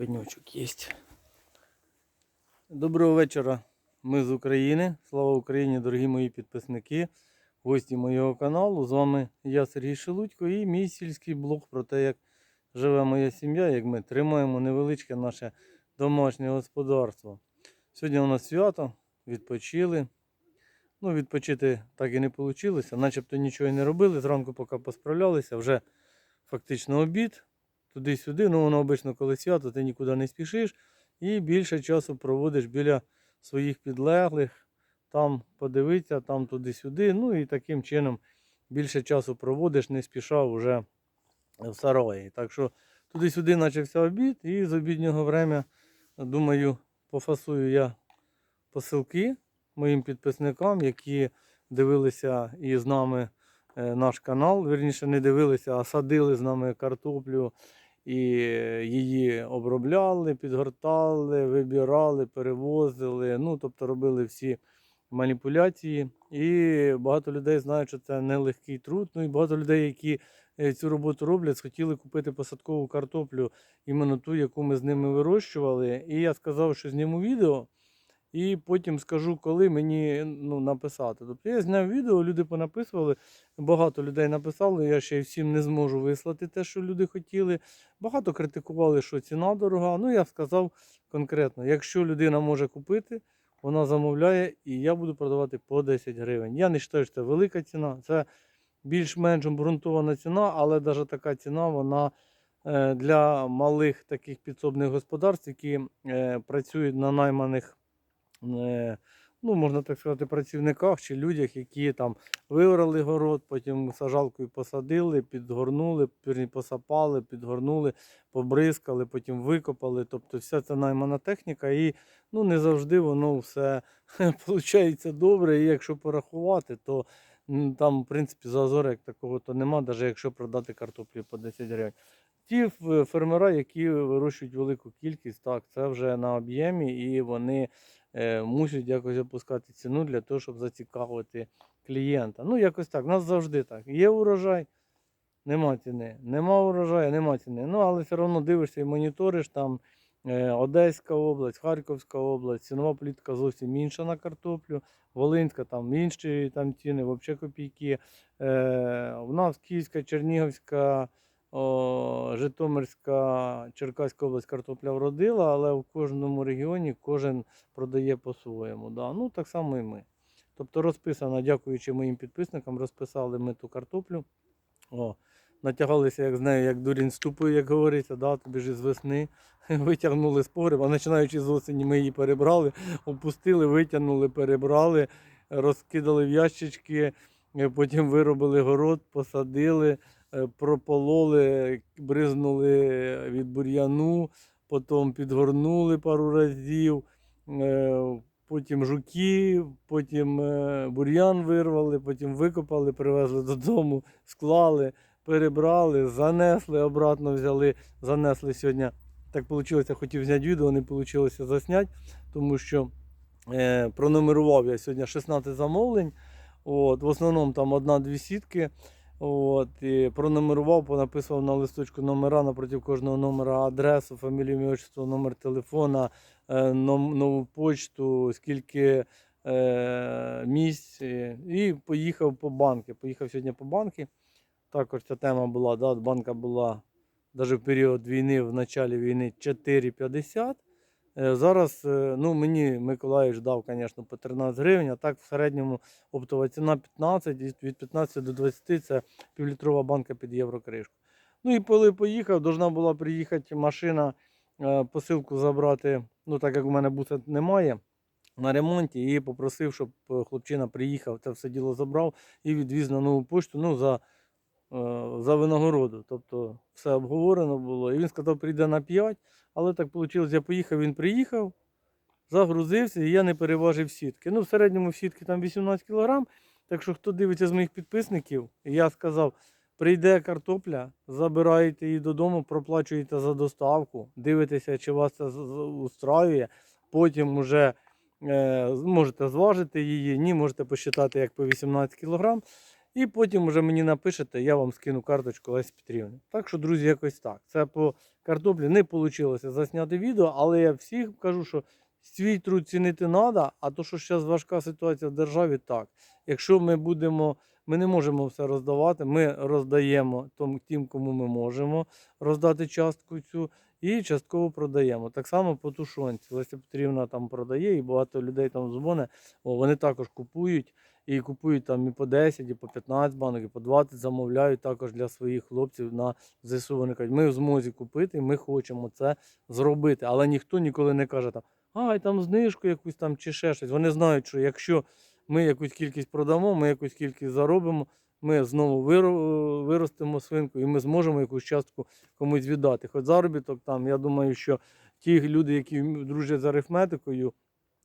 пеньочок є. Доброго вечора. Ми з України. Слава Україні, дорогі мої підписники, гості моєго каналу. З вами я Сергій Шелудько і мій сільський блог про те, як живе моя сім'я, як ми тримаємо невеличке наше домашнє господарство. Сьогодні у нас свято, відпочили. Ну, відпочити так і не вийшло, начебто нічого і не робили. Зранку, поки посправлялися, вже фактично обід, туди-сюди. Ну, воно обично, коли свято, ти нікуди не спішиш і більше часу проводиш біля своїх підлеглих, там подивитися, там туди-сюди. Ну і таким чином більше часу проводиш, не спіша вже в сараї. Так що туди-сюди почався обід, і з обіднього время, думаю, пофасую я посилки моїм підписникам, які дивилися і з нами е, наш канал. Вірніше, не дивилися, а садили з нами картоплю і її обробляли, підгортали, вибирали, перевозили. Ну, тобто робили всі маніпуляції. І багато людей знають, що це нелегкий труд. Ну і багато людей, які е, цю роботу роблять, схотіли купити посадкову картоплю, іменно ту, яку ми з ними вирощували. І я сказав, що зніму відео. І потім скажу, коли мені ну, написати. Тобто я зняв відео, люди понаписували, багато людей написали, я ще всім не зможу вислати те, що люди хотіли. Багато критикували, що ціна дорога. Ну, я сказав конкретно, якщо людина може купити, вона замовляє, і я буду продавати по 10 гривень. Я не вважаю, що це велика ціна, це більш-менш обґрунтована ціна, але навіть така ціна, вона е, для малих таких підсобних господарств, які е, працюють на найманих ну, можна так сказати, працівниках чи людях, які там виорали город, потім сажалкою посадили, підгорнули, посапали, підгорнули, побризкали, потім викопали. Тобто вся ця наймана техніка, і ну, не завжди воно все виходить добре. І якщо порахувати, то там, в принципі, зазору як такого то нема, навіть якщо продати картоплю по 10 гривень. Ті фермера, які вирощують велику кількість, так, це вже на об'ємі, і вони мусять якось опускати ціну для того, щоб зацікавити клієнта. Ну, якось так. У нас завжди так. Є урожай, нема ціни. Нема урожаю, нема ціни. Ну, але все одно дивишся і моніториш там е, Одеська область, Харківська область, цінова політика зовсім інша на картоплю, Волинська там інші там ціни, взагалі копійки. Е, у нас Київська, Чернігівська. О, Житомирська, Черкаська область картопля вродила, але в кожному регіоні кожен продає по-своєму. Да. Ну, так само і ми. Тобто розписано, дякуючи моїм підписникам, розписали ми ту картоплю. О, натягалися як з нею, як дурінь ступою, як говориться, да, тобі ж з весни витягнули з погреба, починаючи з осені, ми її перебрали, опустили, витягнули, перебрали, розкидали в ящички, е, потім виробили город, посадили пропололи, бризнули від бур'яну, потім підгорнули пару разів, е, потім жуки, потім е, бур'ян вирвали, потім викопали, привезли додому, склали, перебрали, занесли, обратно взяли, занесли сьогодні. Так вийшло, хотів зняти відео, не вийшло засняти, тому що е, пронумерував я сьогодні 16 замовлень. От, в основному там одна-дві сітки. От, і пронумерував, понаписував на листочку номера напроти кожного номера, адресу, фамілію, ім'я, отчество, номер телефона, е, нову почту, скільки е, місць. І поїхав по банки. Поїхав сьогодні по банки. Також ця тема була, да, банка була навіть в період війни, в началі війни 4,50. Е, Зараз е, ну, мені Миколаївич дав, звісно, по 13 гривень, а так в середньому оптова ціна 15, від від 15 до 20 це півлітрова банка під єврокришку. Ну і коли поїхав, должна була приїхати машина, е, посилку забрати. Ну, так як у мене буса немає на ремонті, і попросив, щоб хлопчина приїхав, це все діло забрав і відвіз на нову пошту ну, за, за винагороду. Тобто все обговорено було. І він сказав, прийде на 5, але так вийшло, я поїхав, він приїхав, загрузився, і я не переважив сітки. Ну, в середньому в сітки там 18 кг. Так що, хто дивиться з моїх підписників, я сказав, прийде картопля, забираєте її додому, проплачуєте за доставку, дивитеся, чи вас це устраює. Потім вже е, можете зважити її, ні, можете посчитати як по 18 кг. І потім вже мені напишете, я вам скину карточку Лесі Петрівни. Так що, друзі, якось так. Це по картоплі не вийшло засняти відео, але я всіх кажу, що свій труд цінити треба, а то, що зараз важка ситуація в державі, так. Якщо ми будемо, ми не можемо все роздавати, ми роздаємо тим, кому ми можемо роздати частку цю, і частково продаємо. Так само по тушонці. Леся Петрівна там продає, і багато людей там дзвонить, вони також купують. І купують там і по 10, і по 15 банок, і по 20 замовляють також для своїх хлопців на ЗСУ. Вони кажуть, ми в змозі купити, ми хочемо це зробити. Але ніхто ніколи не каже там, ай, там знижку якусь там чи ще щось. Вони знають, що якщо ми якусь кількість продамо, ми якусь кількість заробимо, ми знову виро- виростимо свинку і ми зможемо якусь частку комусь віддати. Хоч заробіток там, я думаю, що ті люди, які дружать з арифметикою,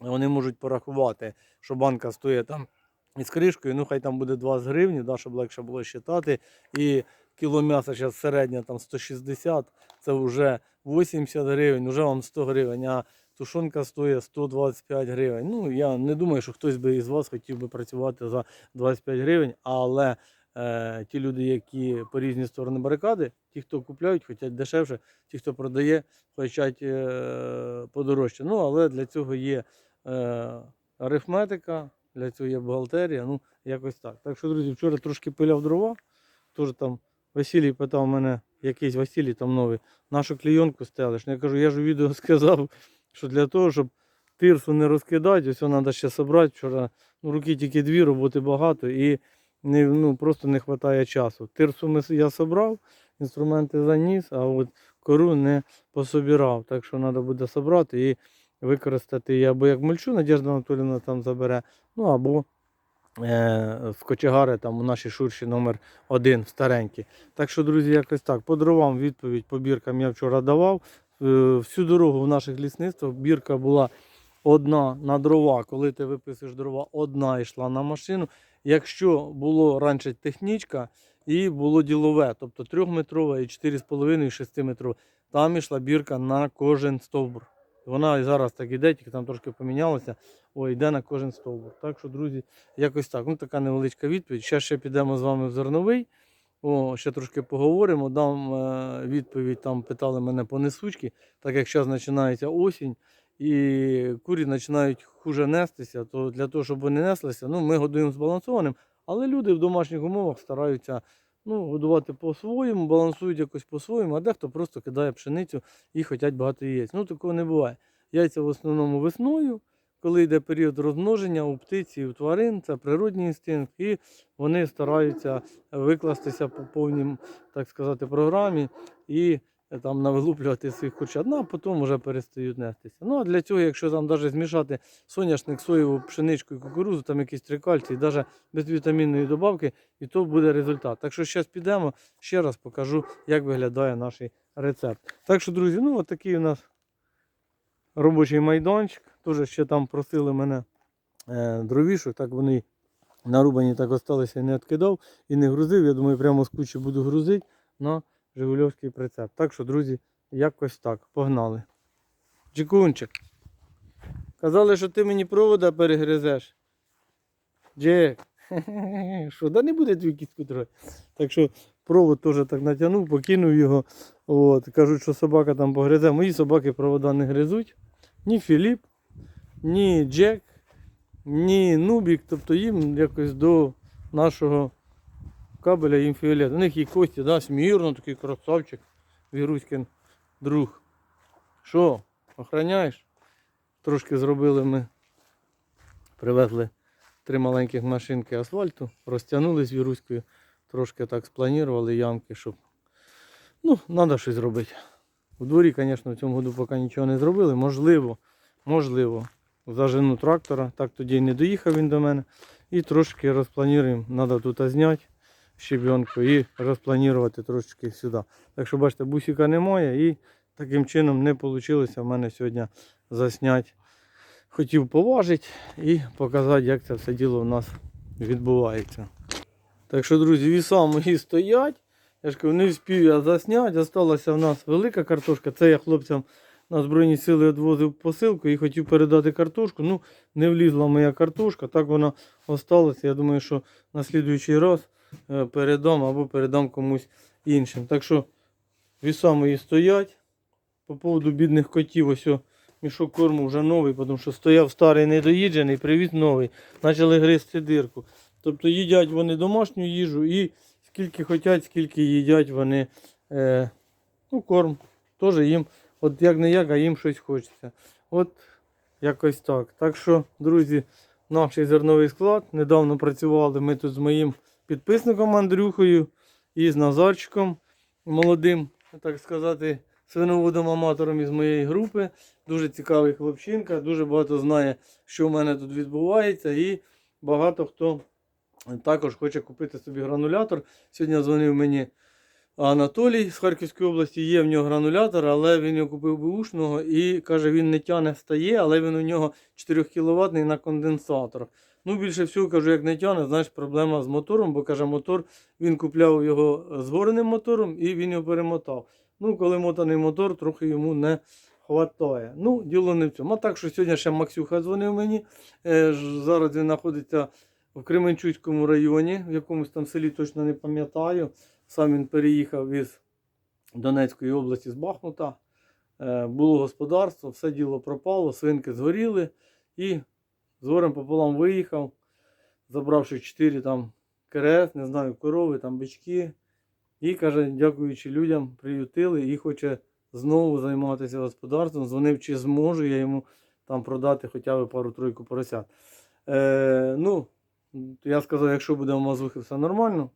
вони можуть порахувати, що банка стоїть там із кришкою, ну хай там буде 20 гривень, да, щоб легше було считати. І кіло м'яса зараз середня там 160, це вже 80 гривень, вже вам 100 гривень, а тушонка стоїть 125 гривень. Ну, я не думаю, що хтось би із вас хотів би працювати за 25 гривень, але е, ті люди, які по різні сторони барикади, ті, хто купляють, хочуть дешевше, ті, хто продає, хочуть е, подорожче. Ну, але для цього є е, арифметика, для цього є бухгалтерія, ну, якось так. Так що, друзі, вчора трошки пиляв дрова, теж там Василій питав мене, якийсь Василій там новий, нашу клійонку стелиш. Ну, Я кажу, я ж у відео сказав, що для того, щоб тирсу не розкидати, ось треба ще зібрати. Вчора ну, руки тільки дві, роботи багато і не, ну, просто не вистачає часу. Тирсу ми, я зібрав, інструменти заніс, а от кору не пособирав. Так що треба буде зібрати і використати її або як мульчу, Надежда Анатоліївна там забере, ну або е, в кочегари там у нашій шурші номер один старенькі. Так що, друзі, якось так. По дровам відповідь по біркам я вчора давав. Е, Всю дорогу в наших лісництвах бірка була одна на дрова. Коли ти виписуєш дрова, одна йшла на машину. Якщо було раніше технічка і було ділове, тобто трьохметрове і 4,5 і 6 метрове, там йшла бірка на кожен стовбур. Вона і зараз так іде, тільки там трошки помінялося. Ой, йде на кожен стовбур. Так що, друзі, якось так. Ну, така невеличка відповідь. Ще ще підемо з вами в зерновий. О, ще трошки поговоримо. Дам е, відповідь. Там питали мене по несучки, так як зараз починається осінь і курі починають хуже нестися, то для того, щоб вони неслися, ну, ми годуємо збалансованим, але люди в домашніх умовах стараються ну, годувати по-своєму, балансують якось по-своєму, а дехто просто кидає пшеницю і хочуть багато яєць. Ну, такого не буває. Яйця в основному весною, коли йде період розмноження у птиці і у тварин, це природній інстинкт, і вони стараються викластися по повній, так сказати, програмі і там навилуплювати своїх курчат, ну, а потім вже перестають нестися. Ну, а для цього, якщо там навіть змішати соняшник, соєву, пшеничку і кукурузу, там якісь три кальції, навіть без вітамінної добавки, і то буде результат. Так що зараз підемо, ще раз покажу, як виглядає наш рецепт. Так що, друзі, ну от такий у нас робочий майданчик. Теж ще там просили мене е, дровішок, так вони нарубані так осталися, не відкидав і не грузив. Я думаю, прямо з кучі буду грузити на Жигульовський прицеп. Так що, друзі, якось так. Погнали. Джекунчик. Казали, що ти мені провода перегризеш. Джек. Що, да не буде твій кістку трохи. Так що провод теж так натягнув, покинув його. От, кажуть, що собака там погризе. Мої собаки провода не гризуть. Ні Філіп, ні Джек, ні Нубік. Тобто їм якось до нашого кабеля їм. У них є кості, да, смірно, такий красавчик. Віруськин друг. Що, охороняєш? Трошки зробили ми. Привезли три маленьких машинки асфальту, розтягнули з віруською, трошки так спланували ямки, щоб. Ну, треба щось зробити. У дворі, звісно, в цьому году поки нічого не зробили. Можливо, можливо, зажену трактора, так тоді не доїхав він до мене. І трошки розплануємо, треба тут зняти щебенку і розпланувати трошечки сюди. Так що, бачите, бусика немає і таким чином не вийшло в мене сьогодні засняти. Хотів поважити і показати, як це все діло в нас відбувається. Так що, друзі, віса мої стоять. Я ж кажу, не встиг я засняти. Осталася в нас велика картошка. Це я хлопцям на Збройні сили відвозив посилку і хотів передати картошку. Ну, не влізла моя картошка, так вона осталася. Я думаю, що на слідуючий раз передам або передам комусь іншим. Так що віса мої стоять. По поводу бідних котів, ось о, мішок корму вже новий, тому що стояв старий недоїджений, привіз новий. Почали гризти дирку. Тобто їдять вони домашню їжу і скільки хочуть, скільки їдять вони е, ну, корм. Теж їм, от як не як, а їм щось хочеться. От якось так. Так що, друзі, наш зерновий склад. Недавно працювали ми тут з моїм підписником Андрюхою і з Назарчиком молодим, так сказати, свиноводом-аматором із моєї групи. Дуже цікавий хлопчинка, дуже багато знає, що в мене тут відбувається, і багато хто також хоче купити собі гранулятор. Сьогодні дзвонив мені Анатолій з Харківської області, є в нього гранулятор, але він його купив бушного і каже, він не тяне стає, але він у нього 4 кВт на конденсатор. Ну, більше всього кажу, як не тяне, знаєш, проблема з мотором, бо каже, мотор він купляв його з горним мотором і він його перемотав. Ну, коли мотаний мотор, трохи йому не хватає. Ну, діло не в цьому. А так що сьогодні ще Максюха дзвонив мені. Е, зараз він знаходиться в Кременчуцькому районі, в якомусь там селі точно не пам'ятаю. Сам він переїхав із Донецької області з Бахмута. Е, було господарство, все діло пропало, свинки згоріли і з горем пополам виїхав, забравши 4 там КРС, не знаю, корови, там бички. І каже, дякуючи людям, приютили і хоче знову займатися господарством. Дзвонив, чи зможу я йому там продати хоча б пару-тройку поросят. Е, ну, я сказав, якщо буде в мазухи все нормально,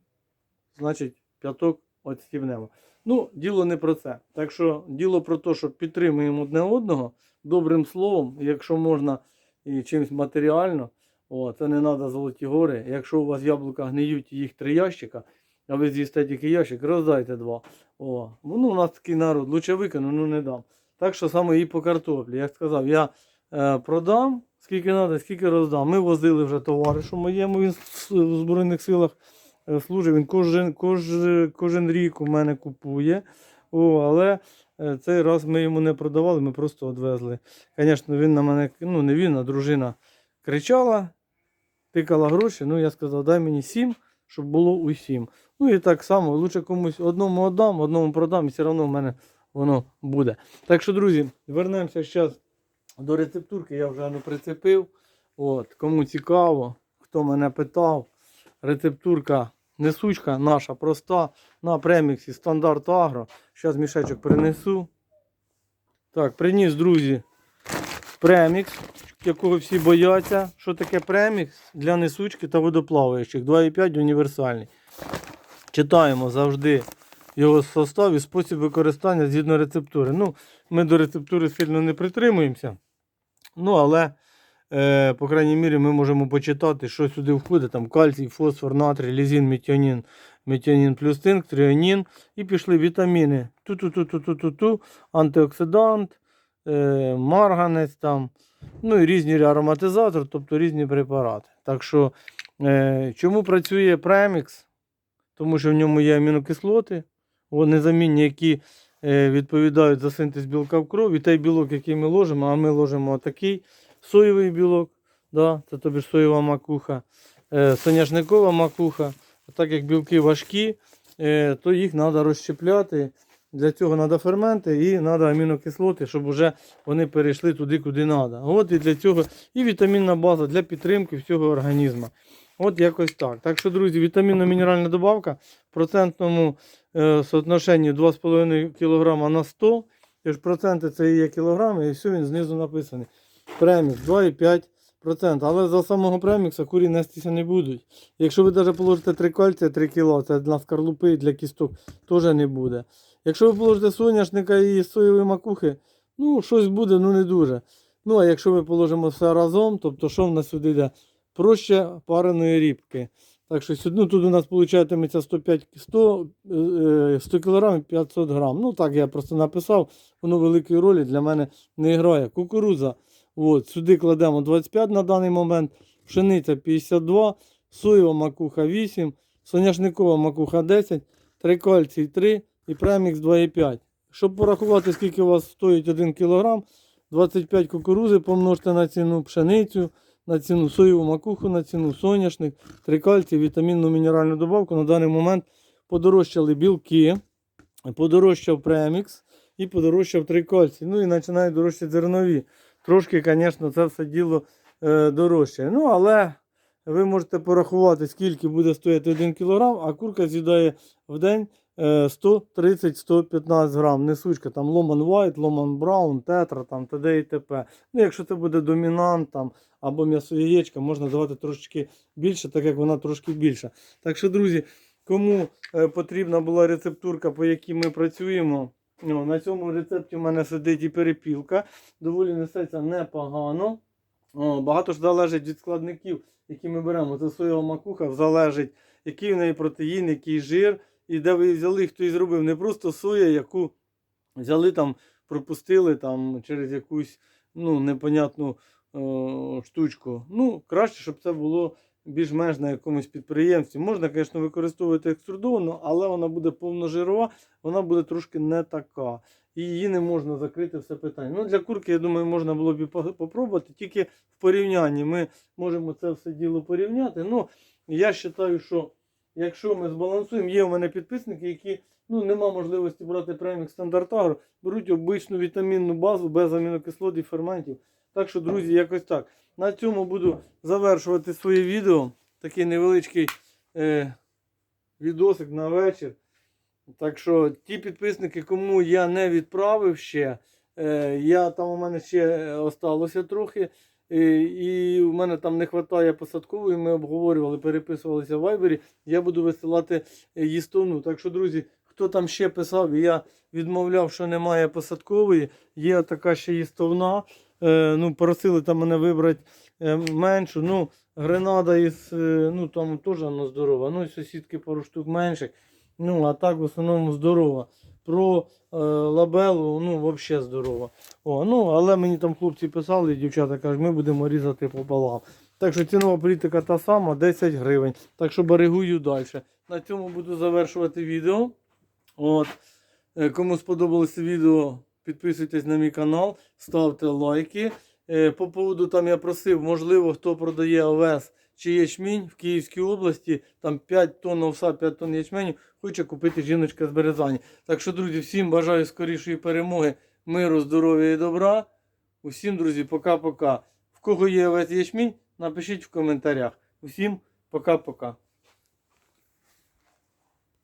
значить п'яток відстібнемо. Ну, діло не про це. Так що діло про те, що підтримуємо одне одного добрим словом, якщо можна і чимось матеріально. О, це не треба золоті гори. Якщо у вас яблука гниють, їх три ящика, а ви з'їсте тільки ящик, роздайте два. О, ну у нас такий народ, лучше викину, ну не дам. Так що саме і по картоплі. Як сказав, я е, продам, скільки треба, скільки роздам. Ми возили вже товаришу моєму, він в Збройних силах е, служить. Він кожен, кожен, кожен рік у мене купує. О, але цей раз ми йому не продавали, ми просто відвезли. Звісно, він на мене, ну не він, а дружина кричала, тикала гроші. Ну, я сказав, дай мені сім, щоб було усім. Ну і так само, лучше комусь одному віддам, одному продам, і все одно в мене воно буде. Так що, друзі, вернемося зараз до рецептурки, я вже ну, прицепив. От, кому цікаво, хто мене питав, рецептурка несучка наша проста на преміксі стандарт агро. Зараз мішечок принесу. Так, приніс, друзі, премікс, якого всі бояться. Що таке премікс для несучки та водоплаваючих? 2,5 універсальний. Читаємо завжди його состав і спосіб використання згідно рецептури. Ну, ми до рецептури сильно не притримуємося. Ну, але, е, по крайній мірі, ми можемо почитати, що сюди входить. Там кальцій, фосфор, натрій, лізін, метіонін, метіонін плюс цинк, тріонін. І пішли вітаміни. Ту-ту-ту-ту-ту-ту, антиоксидант, е, марганець там. Ну і різні ароматизатори, тобто різні препарати. Так що, е, чому працює премікс? Тому що в ньому є амінокислоти, вони замінні, які відповідають за синтез білка в крові. Той білок, який ми ложимо, а ми ложимо такий соєвий білок, да, це тобі соєва макуха, е, соняшникова макуха. Так як білки важкі, е, то їх треба розщепляти. Для цього треба ферменти і треба амінокислоти, щоб вже вони перейшли туди, куди треба. От і для цього і вітамінна база для підтримки всього організму. От якось так. Так що, друзі, вітамінно-мінеральна добавка в процентному е, соотношенні 2,5 кг на 100. Тож проценти це і є кілограми, і все він знизу написаний. Премікс 2,5%. Але за самого премікса курі нестися не будуть. Якщо ви навіть положите 3 кальція, 3 кг, це для скорлупи і для кісток, теж не буде. Якщо ви положите соняшника і соєвої макухи, ну щось буде, ну не дуже. Ну а якщо ми положимо все разом, тобто що в нас сюди йде? проще пареної рібки. Так що ну, тут у нас виходить 105 100, е, 100 кг 500 грам. Ну так я просто написав, воно великої ролі для мене не грає. Кукурудза. От, сюди кладемо 25 на даний момент, пшениця 52, соєва макуха 8, соняшникова макуха 10, трикальцій 3 і премікс 2,5. Щоб порахувати, скільки у вас стоїть 1 кг, 25 кукурузи помножте на ціну пшеницю, на ціну соєву макуху, на ціну соняшник, трикальцій, вітамінну мінеральну добавку. На даний момент подорожчали білки, подорожчав премікс і подорожчав трикальцій. Ну і починають дорожчати зернові. Трошки, звісно, це все діло е, дорожче. Ну, але ви можете порахувати, скільки буде стояти 1 кг, а курка з'їдає в день е, 130-115 грам. Несучка там Ломан White, Ломан Браун, Тетра, там т.д. і т.п. Ну, якщо це буде домінант там, або м'ясо яєчка, можна давати трошечки більше, так як вона трошки більша. Так що, друзі, кому е, потрібна була рецептурка, по якій ми працюємо, ну, на цьому рецепті в мене сидить і перепілка. Доволі несеться непогано. О, багато ж залежить від складників, які ми беремо. Це соєва макуха, залежить, який в неї протеїн, який жир, і де ви взяли, хто її зробив. Не просто соя, яку взяли там, пропустили там через якусь ну, непонятну е, штучку. Ну, краще, щоб це було більш-менш на якомусь підприємстві. Можна, звісно, використовувати екструдовану, але вона буде повножирова, вона буде трошки не така. І її не можна закрити все питання. Ну, для курки, я думаю, можна було б і попробувати, тільки в порівнянні. Ми можемо це все діло порівняти. Ну, я вважаю, що якщо ми збалансуємо, є у мене підписники, які ну, нема можливості брати премік стандарт агро, беруть обичну вітамінну базу без амінокислот і ферментів. Так що, друзі, якось так. На цьому буду завершувати своє відео. Такий невеличкий е, відосик на вечір. Так що ті підписники, кому я не відправив ще, е, я там у мене ще осталося трохи. е, І в мене там не вистачає посадкової. Ми обговорювали, переписувалися в Вайбері. Я буду висилати е, їстовну. Так що, друзі, хто там ще писав, я відмовляв, що немає посадкової, є така ще їстовна. Е, ну, просили там мене вибрати е, меншу. Ну, гренада із, е, ну там теж вона здорова. Ну, і сусідки пару штук менших. Ну, а так в основному здорова. Про е, лабелу, ну, взагалі здорова. О, ну, але мені там хлопці писали, дівчата кажуть, ми будемо різати пополам. Так що цінова політика та сама, 10 гривень. Так що берегую далі. На цьому буду завершувати відео. От. Кому сподобалося відео, підписуйтесь на мій канал, ставте лайки. Е, По поводу там я просив, можливо, хто продає овес чи ячмінь в Київській області, там 5 тонн овса, 5 тонн ячменю, хоче купити жіночка з Березані. Так що, друзі, всім бажаю скорішої перемоги, миру, здоров'я і добра. Усім, друзі, пока-пока. В кого є овець і ячмінь, напишіть в коментарях. Усім пока-пока.